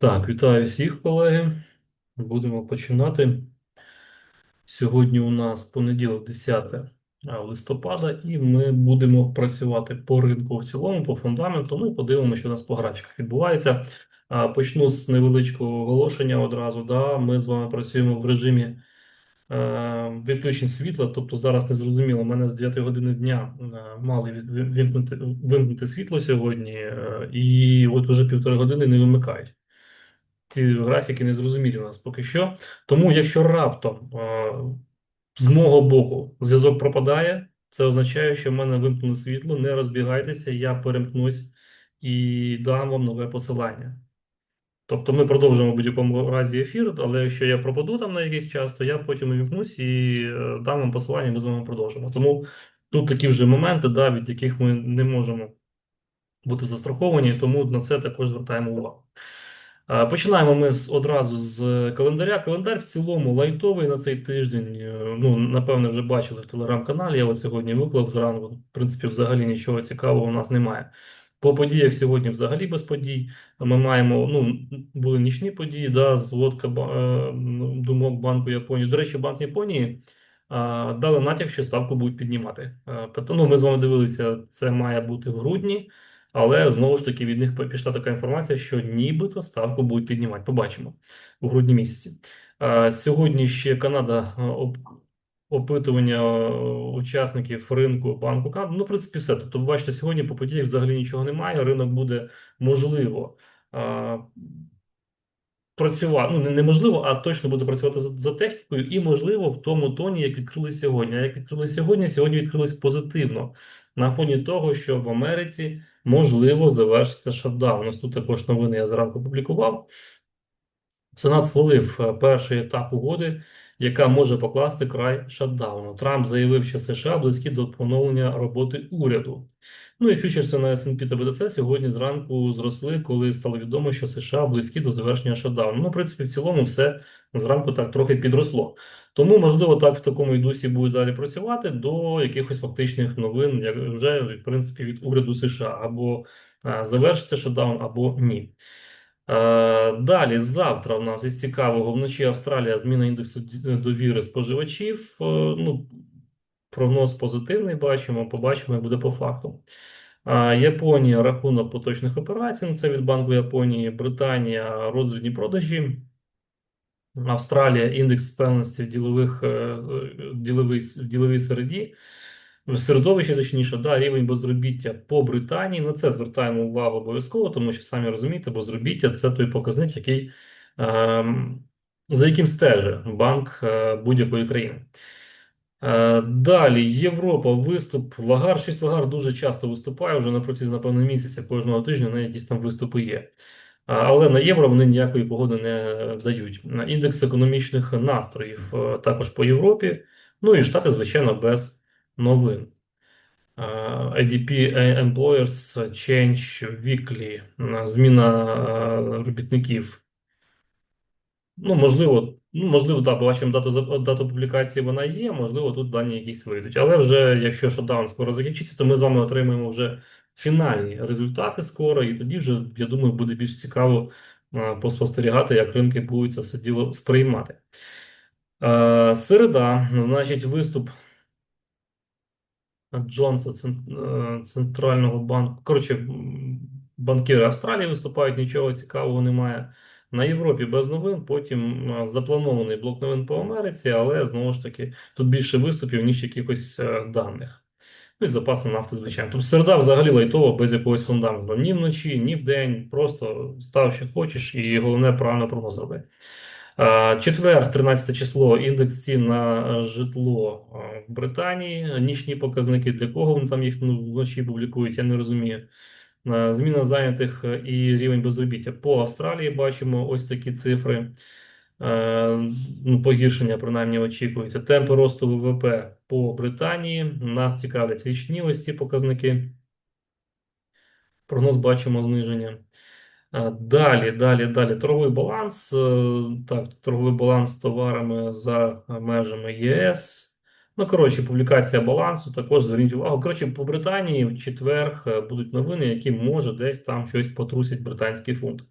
Так, вітаю всіх, колеги. Будемо починати. Сьогодні у нас понеділок, 10 листопада, і ми будемо працювати по ринку в цілому, по фундаменту. Ну і подивимося, що у нас по графіках відбувається. Почну з невеличкого оголошення одразу. Да, Ми з вами працюємо в режимі е, відключень світла. Тобто зараз не зрозуміло, мене з 9 години дня е, мали вимкнути, вимкнути світло сьогодні, е, і от вже півтори години не вимикають ці графіки не зрозумілі у нас поки що. Тому, якщо раптом е, з мого боку зв'язок пропадає, це означає, що в мене вимкнуло світло. Не розбігайтеся, я перемкнусь і дам вам нове посилання. Тобто ми продовжимо в будь-якому разі ефір, але якщо я пропаду там на якийсь час, то я потім увімкнусь і е, дам вам посилання, ми з вами продовжимо. Тому тут такі вже моменти, да, від яких ми не можемо бути застраховані, тому на це також звертаємо увагу. Е, Починаємо ми з, одразу з календаря. Календар в цілому лайтовий на цей тиждень. Е, Ну, напевне, вже бачили в телеграм-каналі. Я от сьогодні виклав зранку. В принципі, взагалі нічого цікавого у нас немає. По подіях сьогодні взагалі без подій. Ми маємо, ну, були нічні події, да, зводка е, ну, думок Банку Японії. До речі, Банк Японії дали натяк, що ставку будуть піднімати. Ну, ми з вами дивилися, це має бути в грудні. Але знову ж таки від них пішла така інформація, що нібито ставку будуть піднімати. Побачимо у грудні місяці. Сьогодні ще Канада опитування учасників ринку банку Канади. Ну, в принципі, все. Тобто, ви бачите, сьогодні по подіях взагалі нічого немає. Ринок буде можливо працювати. Ну, не- неможливо, а точно буде працювати за, за технікою, і можливо в тому тоні, як відкрили сьогодні. А як відкрили сьогодні, сьогодні відкрились позитивно на фоні того, що в Америці можливо завершиться шатдаун. У нас тут також новини я зранку публікував. Сенат схвалив е, перший етап угоди, яка може покласти край шатдауну. Трамп заявив, що США близькі до поновлення роботи уряду. Ну і фьючерси на S&P та BTC сьогодні зранку зросли, коли стало відомо, що США близькі до завершення шатдауну. Ну, в принципі, в цілому все зранку так трохи підросло. Тому, можливо, так в такому і дусі буде далі працювати до якихось фактичних новин, як вже в принципі від уряду США або завершиться шатдаун, або ні. Е, Далі, завтра у нас із цікавого вночі Австралія зміна індексу довіри споживачів. Е, Ну, прогноз позитивний бачимо, побачимо, як буде по факту. Японія рахунок поточних операцій. ну, Це від Банку Японії, Британія розвідні продажі. Австралія індекс впевненості в ділових, е, е, діловий, в діловій середі. В середовищі, точніше, да, рівень безробіття по Британії. На це звертаємо увагу обов'язково, тому що самі розумієте, безробіття це той показник, який, ем, за яким стежить банк е, будь-якої країни. Е, Далі Європа, виступ Лагар. Щось Лагар дуже часто виступає вже на протязі, напевно, місяця кожного тижня на якісь там виступи є. Але на євро вони ніякої погоди не дають. Індекс економічних настроїв е, також по Європі. Ну і Штати, звичайно, без новин. Е, ADP Employers Change Weekly. е, Зміна е, робітників. Ну, можливо, ну, можливо, так, бачимо дату, дату публікації вона є, можливо, тут дані якісь вийдуть. Але вже, якщо шатдаун скоро закінчиться, то ми з вами отримаємо вже фінальні результати скоро, і тоді вже, я думаю, буде більш цікаво е, поспостерігати, як ринки будуть це все діло сприймати. Е, Середа, значить, виступ Джонса е, Центрального банку. Коротше, банкіри Австралії виступають, нічого цікавого немає. На Європі без новин, потім е, запланований блок новин по Америці, але знову ж таки тут більше виступів, ніж якихось е, даних. Ну і запаси нафти, звичайно. Тобто середа взагалі лайтова, без якогось фундаменту. Ні вночі, ні вдень. Просто став, що хочеш, і головне правильно прогноз роби. Четвер, 13 число, індекс цін на е, житло е, в Британії. Нічні показники для кого вони там їх ну, вночі публікують, я не розумію. Е, Зміна зайнятих і рівень безробіття по Австралії бачимо ось такі цифри. Ну, погіршення принаймні очікується. Темпи росту ВВП по Британії. Нас цікавлять річні ось ці показники. Прогноз бачимо зниження. Е, Далі, далі, далі. Торговий баланс. Е, Так, торговий баланс товарами за межами ЄС. Ну, коротше, публікація балансу. Також зверніть увагу. Коротше, по Британії в четвер е, будуть новини, які може десь там щось потрусять британський фунт.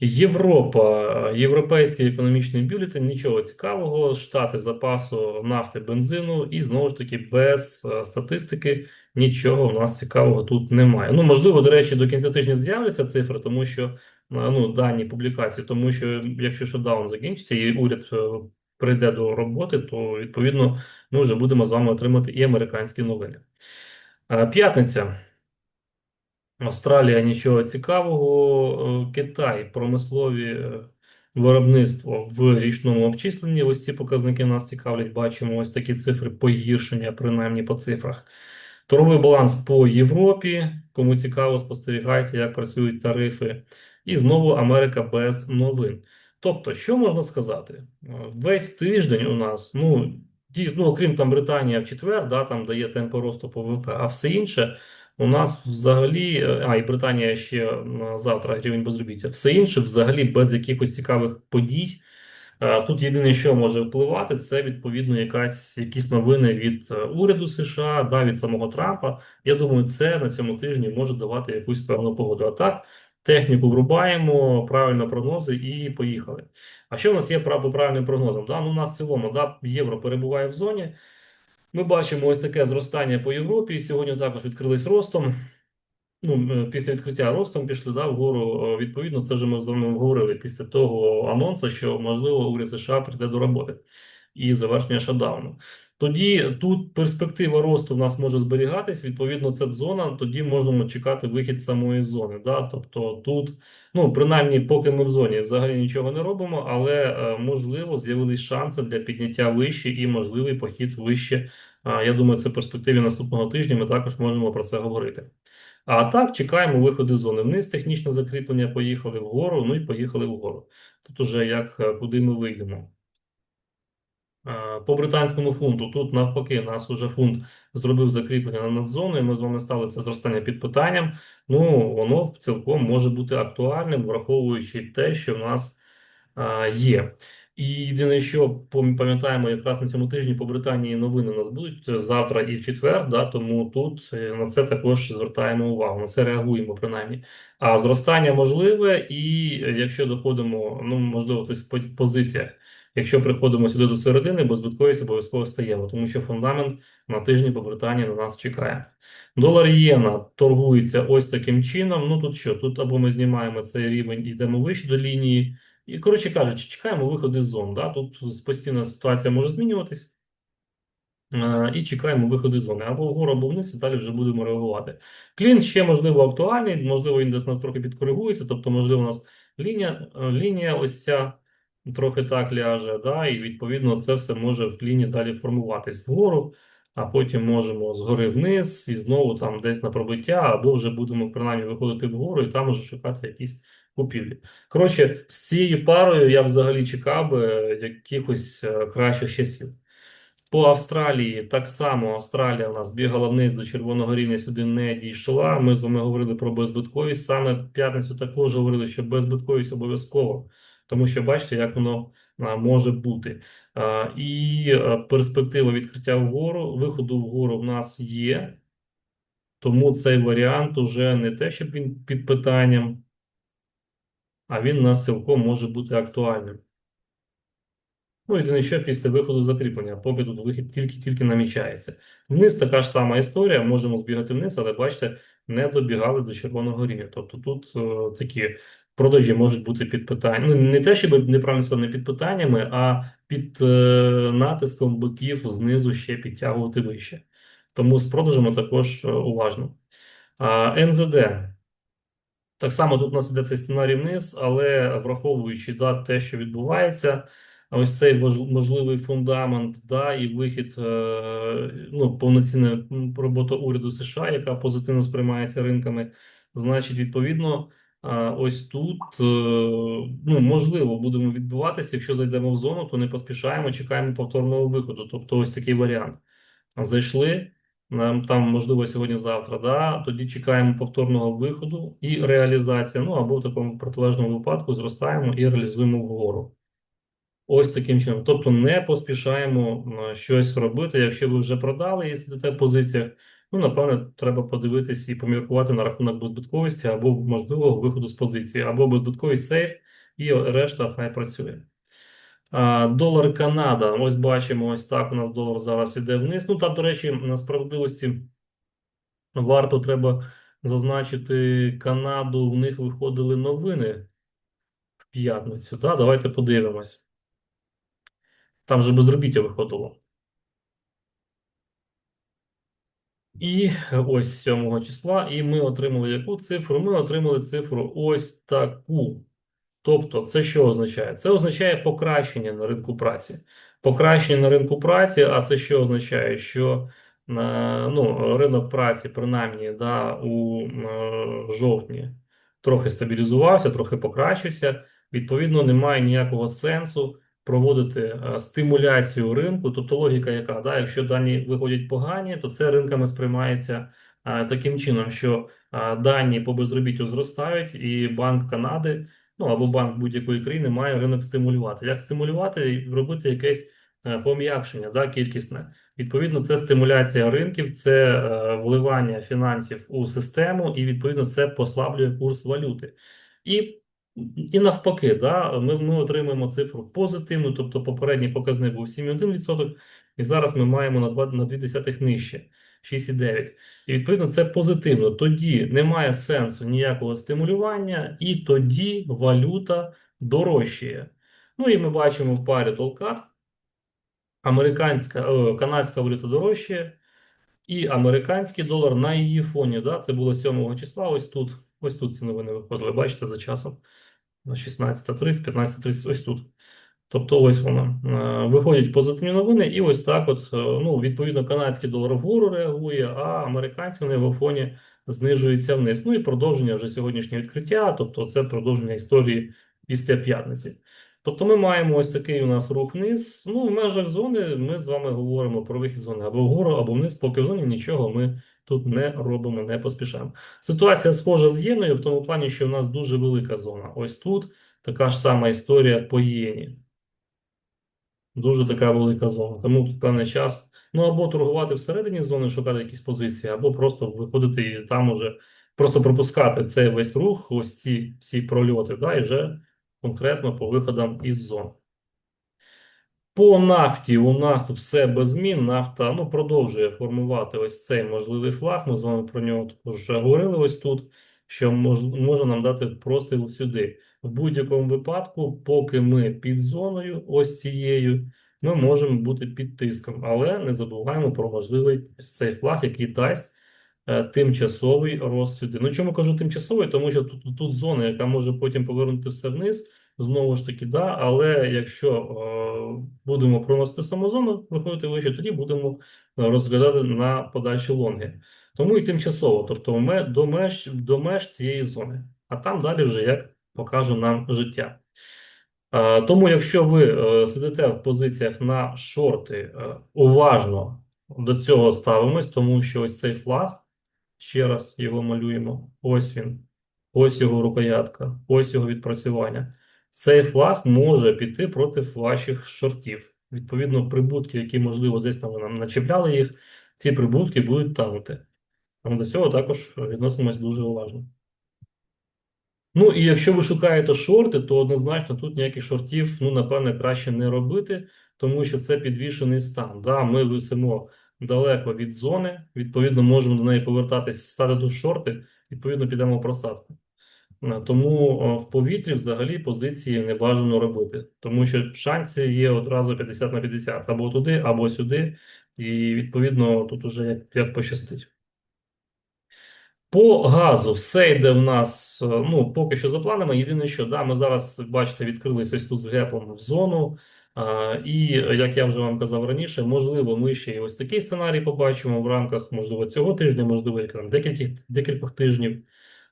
Європа, європейський економічний бюлетень, нічого цікавого. Штати запасу нафти, бензину, і знову ж таки без е, статистики нічого в нас цікавого тут немає. Ну, можливо, до речі, до кінця тижня з'являться цифри, тому що е, ну, дані публікації, тому що якщо шодаун закінчиться і уряд е, прийде до роботи, то відповідно ми вже будемо з вами отримати і американські новини. Е, П'ятниця. Австралія нічого цікавого. Китай промислові виробництво в річному обчисленні. Ось ці показники нас цікавлять. Бачимо ось такі цифри погіршення, принаймні по цифрах. Торговий баланс по Європі. Кому цікаво, спостерігайте, як працюють тарифи. І знову Америка без новин. Тобто, що можна сказати? Е, Весь тиждень у нас, ну, дійсно, ну, окрім там Британія в четвер, да, там дає темпи росту по ВВП, а все інше. У нас взагалі, е, а і Британія ще завтра рівень безробіття. Все інше взагалі без якихось цікавих подій. Е, Тут єдине, що може впливати, це відповідно якась якісь новини від е, уряду США, да, від самого Трампа. Я думаю, це на цьому тижні може давати якусь певну погоду. А так, техніку врубаємо, правильно прогнози і поїхали. А що в нас є по правильним прогнозам? Да? Ну, у нас в цілому да, євро перебуває в зоні. Ми бачимо ось таке зростання по Європі. Сьогодні також відкрились ростом. Ну, е, після відкриття ростом пішли да, вгору. Е, Відповідно, це вже ми з вами говорили після того анонсу, що можливо уряд США прийде до роботи і завершення шатдауну. Тоді тут перспектива росту в нас може зберігатись. Відповідно, це зона. Тоді можемо чекати вихід самої зони. Да? Тобто тут, ну принаймні, поки ми в зоні взагалі нічого не робимо, але е, можливо з'явились шанси для підняття вище і можливий похід вище. Я думаю, це в перспективі наступного тижня. Ми також можемо про це говорити. А так, чекаємо виходи з зони вниз, технічне закріплення, поїхали вгору, ну і поїхали вгору. Тут уже як е, куди ми вийдемо. Е, По британському фунту тут навпаки нас уже фунт зробив закріплення на надзону, і ми з вами стали це зростання під питанням. Ну, воно цілком може бути актуальним, враховуючи те, що в нас а, є. І єдине, що пам- пам'ятаємо, якраз на цьому тижні по Британії новини у нас будуть е, завтра і в четвер, да, тому тут е, на це також звертаємо увагу, на це реагуємо принаймні. А зростання можливе, і е, якщо доходимо, ну можливо, тобто по позиціях. Якщо приходимо сюди до середини, без збитковість обов'язково стаємо, тому що фундамент на тижні по Британії на нас чекає. Долар ієна торгується ось таким чином. Ну тут що? Тут або ми знімаємо цей рівень і йдемо вище до лінії. І, коротше кажучи, чекаємо виходи з зон. Да? Тут постійна ситуація може змінюватись. І чекаємо виходи з зони або вгору, або вниз, і далі вже будемо реагувати. Клін ще можливо актуальний, можливо, індекс нас трохи підкоригується, тобто, можливо, у нас лінія, е, лінія ось ця трохи так ляже, да, і відповідно це все може в кліні далі формуватись вгору, а потім можемо згори вниз і знову там десь на пробиття, або вже будемо принаймні виходити вгору і там уже шукати якісь купівлі. Коротше, з цією парою я взагалі чекав би якихось е, кращих часів. По Австралії так само Австралія у нас бігала вниз до червоного рівня, сюди не дійшла. Ми з вами говорили про беззбитковість. Саме в п'ятницю також говорили, що беззбитковість обов'язково, тому що бачите, як воно може бути. І перспектива відкриття вгору, виходу вгору в нас є, тому цей варіант уже не те, щоб він під питанням, а він у нас цілком може бути актуальним. Ну, єдине, що після виходу закріплення, поки тут вихід тільки-тільки намічається. Вниз така ж сама історія, можемо збігати вниз, але бачите, не добігали до червоного рівня. Тобто тут е, такі продажі можуть бути під питанням. Ну, не те, щоб неправильно сказати, не під питаннями, а під е, натиском боків знизу ще підтягувати вище. Тому з продажами також е, уважно. А, НЗД. Так само тут у нас іде цей сценарій вниз, але враховуючи да, те, що відбувається, ось цей можливий фундамент, да, і вихід, е, ну, повноцінна робота уряду США, яка позитивно сприймається ринками, значить, відповідно, ось тут, е, ну, можливо, будемо відбуватися. Якщо зайдемо в зону, то не поспішаємо, чекаємо повторного виходу. Тобто, ось такий варіант. Зайшли. Там, можливо, сьогодні-завтра, да, тоді чекаємо повторного виходу і реалізація. Ну або в такому протилежному випадку зростаємо і реалізуємо вгору. Ось таким чином. Тобто не поспішаємо щось робити. Якщо ви вже продали і сидите в позиціях, Ну, напевне, треба подивитись і поміркувати на рахунок беззбитковості або можливого виходу з позиції, або беззбитковий сейф, і решта хай працює. Долар Канада. Ось бачимо, ось так у нас долар зараз іде вниз. Ну, там, до речі, на справедливості варто треба зазначити Канаду. В них виходили новини в п'ятницю. Да? Давайте подивимось. Там же безробіття виходило. І ось 7 числа, і ми отримали яку цифру? Ми отримали цифру ось таку. Тобто, це що означає? Це означає покращення на ринку праці. Покращення на ринку праці, а це що означає? Що ну, ринок праці, принаймні, да, у е, жовтні трохи стабілізувався, трохи покращився. Відповідно, немає ніякого сенсу проводити е, стимуляцію ринку. Тобто логіка, яка да, якщо дані виходять погані, то це ринками сприймається е, таким чином, що е, дані по безробіттю зростають, і Банк Канади ну або банк будь-якої країни має ринок стимулювати. Як стимулювати? Робити якесь е, пом'якшення, да, кількісне. Відповідно, це стимуляція ринків, це е, вливання фінансів у систему, і відповідно це послаблює курс валюти. І і навпаки, да, ми ми отримуємо цифру позитивну, тобто попередній показник був 7,1%, і зараз ми маємо на 2, на 2 десятих нижче. 6,9. І відповідно це позитивно. Тоді немає сенсу ніякого стимулювання, і тоді валюта дорожчає. Ну і ми бачимо в парі Долкат, американська, о, канадська валюта дорожчає, і американський долар на її фоні. Да, Це було 7 числа. Ось тут. Ось тут ці новини виходили. Бачите, за часом. 16.30, 15.30, ось тут. Тобто, ось воно е, виходять позитивні новини, і ось так, от е, ну відповідно, канадський долар вгору реагує, а американський на його фоні знижується вниз. Ну і продовження вже сьогоднішнього відкриття, тобто це продовження історії після п'ятниці. Тобто, ми маємо ось такий у нас рух вниз. Ну, в межах зони ми з вами говоримо про вихід зони або вгору, або вниз, поки в зоні нічого ми тут не робимо, не поспішаємо. Ситуація схожа з єною в тому плані, що в нас дуже велика зона. Ось тут така ж сама історія по єні. Дуже така велика зона. Тому тут певний час. Ну або торгувати всередині зони, шукати якісь позиції, або просто виходити і там уже просто пропускати цей весь рух, ось ці всі прольоти, да, і вже конкретно по виходам із зон. По нафті у нас тут все без змін. Нафта ну, продовжує формувати ось цей можливий флаг. Ми з вами про нього також вже говорили ось тут, що мож, може нам дати простріл сюди. В будь-якому випадку, поки ми під зоною, ось цією, ми можемо бути під тиском, але не забуваємо про можливий цей флаг, який дасть е, тимчасовий рост сюди. Ну чому кажу тимчасовий? Тому що тут, тут зона, яка може потім повернути все вниз. Знову ж таки, да, але якщо е, будемо проносити саму зону, виходити вище, тоді будемо розглядати на подальші лонги. Тому і тимчасово, тобто до меж до меж цієї зони, а там далі вже як покаже нам життя. Тому, якщо ви е, сидите в позиціях на шорти, е, уважно до цього ставимось, тому що ось цей флаг, ще раз його малюємо, ось він, ось його рукоятка, ось його відпрацювання. Цей флаг може піти проти ваших шортів. Відповідно, прибутки, які, можливо, десь там ви нам начепляли їх, ці прибутки будуть танути. Тому до цього також відносимось дуже уважно. Ну і якщо ви шукаєте шорти, то однозначно тут ніяких шортів, ну, напевне, краще не робити, тому що це підвішений стан. Да, Ми висимо далеко від зони, відповідно, можемо до неї повертатись, стати тут шорти, відповідно, підемо в просадку. Е, тому в повітрі взагалі позиції не бажано робити, тому що шанси є одразу 50 на 50, або туди, або сюди, і відповідно тут уже як пощастить. По газу все йде в нас е, ну, поки що за планами. Єдине, що да, ми зараз, бачите, відкрилися ось тут з гепом в зону. А, І як я вже вам казав раніше, можливо, ми ще й ось такий сценарій побачимо в рамках, можливо, цього тижня, можливо, декількох, декількох тижнів.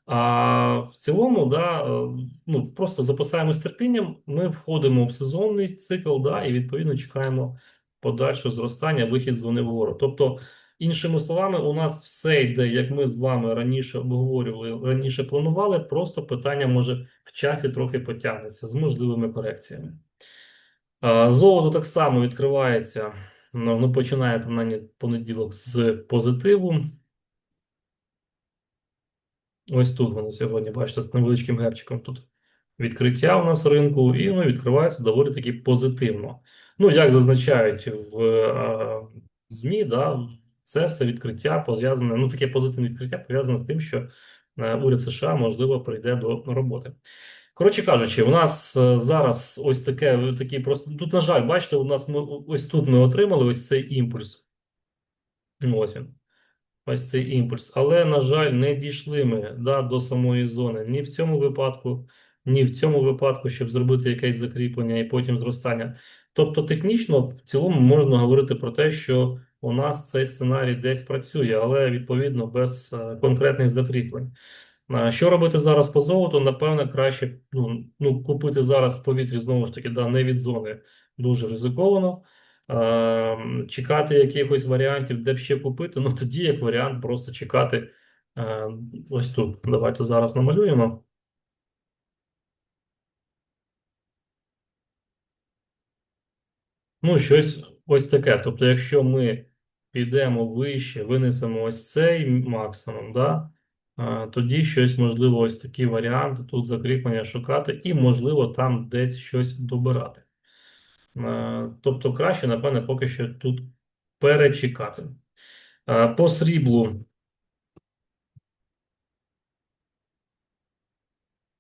А в цілому, да, е, ну просто запасаємось терпінням. Ми входимо в сезонний цикл, да, і відповідно чекаємо подальшого зростання, вихід з зони вгору. Тобто, іншими словами, у нас все йде, як ми з вами раніше обговорювали, раніше планували. Просто питання може в часі трохи потягнеться з можливими корекціями. Золото так само відкривається. Ну, ну починає принаймні понеділок з позитиву. Ось тут вони сьогодні, бачите, з невеличким герчиком тут відкриття у нас ринку, і воно відкривається доволі таки позитивно. Ну, як зазначають в ЗМІ, да, це все відкриття пов'язане, ну таке позитивне відкриття пов'язане з тим, що е, уряд США можливо прийде до роботи. Коротше кажучи, у нас е, зараз ось таке такі просто тут, на жаль, бачите, у нас ми ось тут ми отримали ось цей імпульс. Ось він ось цей імпульс. Але, на жаль, не дійшли ми да, до самої зони ні в цьому випадку, ні в цьому випадку, щоб зробити якесь закріплення і потім зростання. Тобто, технічно, в цілому можна говорити про те, що у нас цей сценарій десь працює, але відповідно без е, конкретних закріплень. Що робити зараз по золоту? Напевне, краще ну, ну, купити зараз в повітрі знову ж таки, да, не від зони дуже ризиковано. Е, чекати якихось варіантів, де б ще купити, ну тоді як варіант просто чекати е, ось тут. Давайте зараз намалюємо. Ну, щось ось таке. Тобто, якщо ми підемо вище, винесемо ось цей максимум, да, тоді щось можливо, ось такі варіанти тут закріплення шукати, і, можливо, там десь щось добирати. Тобто, краще, напевне, поки що тут перечекати. По сріблу.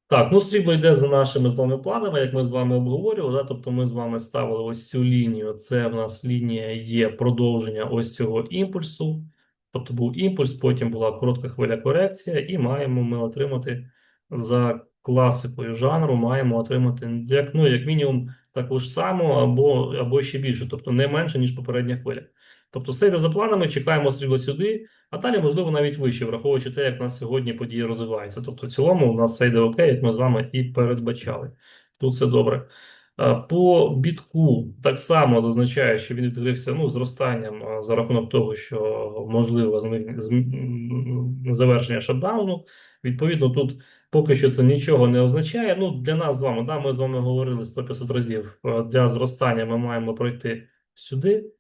Так, ну срібло йде за нашими з вами планами, як ми з вами обговорювали. Да? Тобто ми з вами ставили ось цю лінію. Це в нас лінія є продовження ось цього імпульсу. Тобто був імпульс, потім була коротка хвиля корекція, і маємо ми отримати за класикою жанру, маємо отримати як, ну, як мінімум таку ж саму або, або ще більше, тобто не менше, ніж попередня хвиля. Тобто, все йде за планами, чекаємо срібло сюди, а далі, можливо, навіть вище, враховуючи те, як у нас сьогодні події розвиваються. Тобто, в цілому, у нас все йде окей, як ми з вами і передбачали. Тут все добре. По бітку так само зазначає, що він відкрився ну, зростанням за рахунок того, що можливо завершення шатдауну. Відповідно, тут поки що це нічого не означає. Ну, для нас з вами, да, ми з вами говорили 100-500 разів. Для зростання ми маємо пройти сюди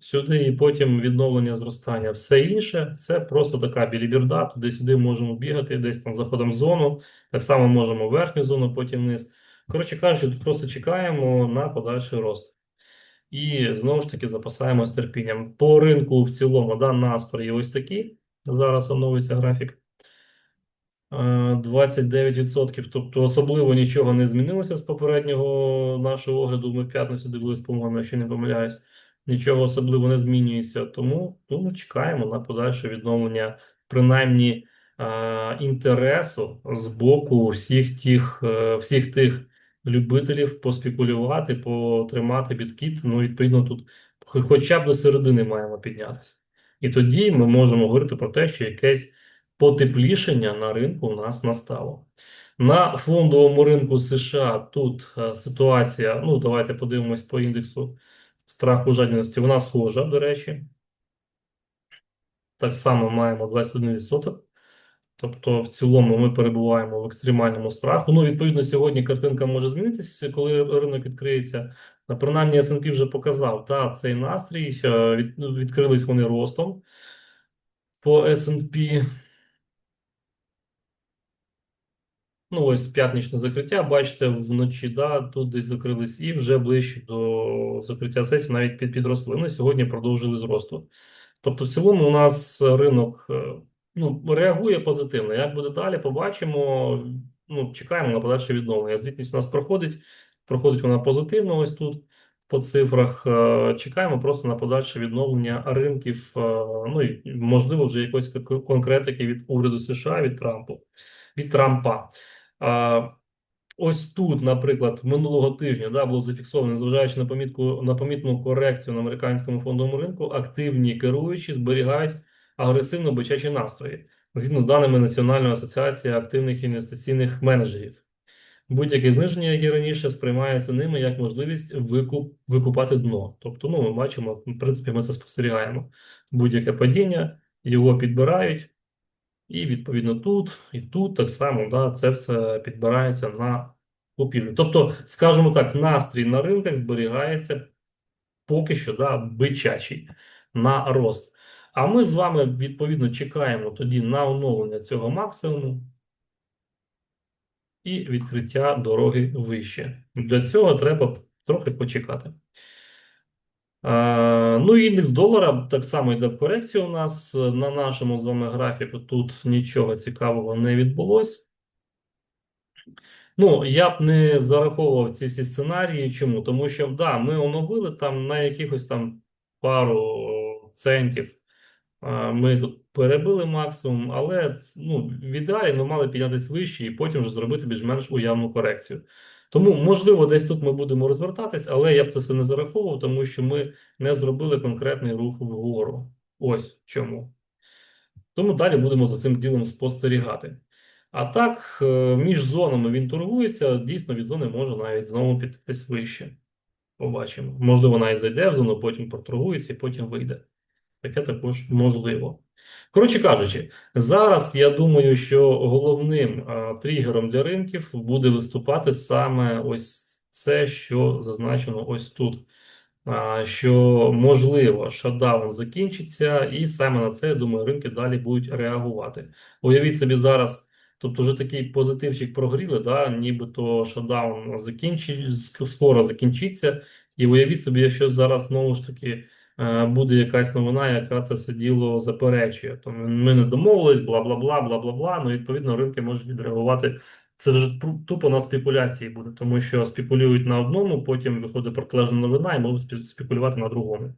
сюди і потім відновлення зростання. Все інше це просто така біліберда. Туди-сюди можемо бігати, десь там заходимо в зону. Так само можемо верхню зону, потім вниз. Коротше кажучи, просто чекаємо на подальший рост. І знову ж таки запасаємось терпінням. По ринку в цілому, да, настрої ось такі. Зараз оновиться графік. Е, 29%. Тобто особливо нічого не змінилося з попереднього нашого огляду. Ми в п'ятницю дивились, по-моєму, якщо не помиляюсь нічого особливо не змінюється. Тому ну, чекаємо на подальше відновлення, принаймні е, інтересу з боку всіх тих, е, всіх тих любителів поспекулювати, потримати біткіт. Ну, відповідно, тут хоча б до середини маємо піднятися. І тоді ми можемо говорити про те, що якесь потеплішення на ринку у нас настало. На фондовому ринку США тут е, ситуація. Ну, давайте подивимось по індексу страху жадібності, вона схожа, до речі. Так само маємо 21%. Тобто, в цілому ми перебуваємо в екстремальному страху. Ну, відповідно, сьогодні картинка може змінитися, коли ринок відкриється. Принаймні, S&P вже показав та, цей настрій. Е, від, відкрились вони ростом по S&P. Ну, ось п'ятничне закриття, бачите, вночі, да, тут десь закрились і вже ближче до закриття сесії навіть під, підросли. Ну, сьогодні продовжили зросту. Тобто, в цілому у нас ринок е, ну, реагує позитивно. Як буде далі, побачимо. Ну, чекаємо на подальше відновлення. Звітність у нас проходить, проходить вона позитивно ось тут по цифрах. Е, чекаємо просто на подальше відновлення ринків, е, ну і можливо вже якоїсь конкретики від уряду США, від Трампу, від Трампа. Ось тут, наприклад, минулого тижня да, було зафіксовано, незважаючи на помітку на помітну корекцію на американському фондовому ринку, активні керуючі зберігають агресивно бичачі настрої згідно з даними Національної асоціації активних інвестиційних менеджерів. Будь-яке зниження, як і раніше, сприймається ними як можливість викуп, викупати дно. Тобто, ну, ми бачимо, в принципі, ми це спостерігаємо. Будь-яке падіння, його підбирають. І відповідно тут і тут так само да, це все підбирається на купівлю. Тобто, скажімо так, настрій на ринках зберігається поки що да, бичачий на рост. А ми з вами відповідно чекаємо тоді на оновлення цього максимуму і відкриття дороги вище. Для цього треба трохи почекати. Е, Ну індекс долара так само йде в корекцію у нас. На нашому з вами графіку тут нічого цікавого не відбулось. Ну, я б не зараховував ці всі сценарії. Чому? Тому що да, ми оновили там на якихось там пару центів. Е, Ми тут перебили максимум, але ну, в ідеалі ми мали піднятися вище і потім вже зробити більш-менш уявну корекцію. Тому, можливо, десь тут ми будемо розвертатись, але я б це все не зараховував, тому що ми не зробили конкретний рух вгору. Ось чому. Тому далі будемо за цим ділом спостерігати. А так, е, між зонами він торгується, дійсно від зони може навіть знову підтись вище. Побачимо. Можливо, навіть зайде в зону, потім проторгується і потім вийде. Таке також можливо. Коротше кажучи, зараз я думаю, що головним а, тригером для ринків буде виступати саме ось це, що зазначено ось тут. А, що можливо, шатдаун закінчиться, і саме на це, я думаю, ринки далі будуть реагувати. Уявіть собі зараз. Тобто вже такий позитивчик прогріли, да, нібито шатдаун закінчить, скоро закінчиться. І уявіть собі, якщо зараз знову ж таки буде якась новина, яка це все діло заперечує. Тому ми не домовились, бла бла бла, бла бла бла. Ну, відповідно, ринки можуть відреагувати. Це вже тупо на спекуляції буде, тому що спекулюють на одному, потім виходить протилежна новина і можуть спекулювати на другому.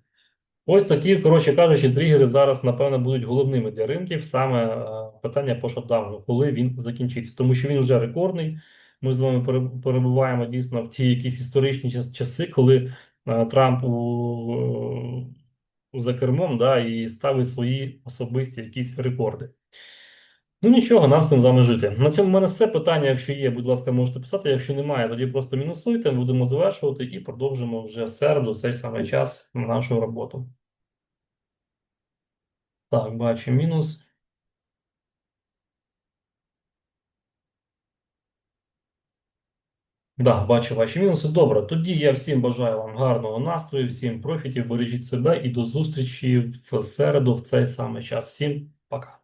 Ось такі, коротше кажучи, тригери зараз, напевно, будуть головними для ринків. Саме е, питання по шотдауну, коли він закінчиться, тому що він вже рекордний. Ми з вами пере- перебуваємо дійсно в ті якісь історичні час- часи, коли е, Трамп у, за кермом да, і ставить свої особисті якісь рекорди. Ну нічого, нам з цим з вами жити. На цьому в мене все. Питання, якщо є, будь ласка, можете писати. Якщо немає, тоді просто мінусуйте. Будемо завершувати і продовжимо вже в середу, цей самий час нашу роботу. Так, бачу мінус. Да, бачу ваші мінуси. Добре, тоді я всім бажаю вам гарного настрою, всім профітів, бережіть себе і до зустрічі в середу в цей самий час. Всім пока.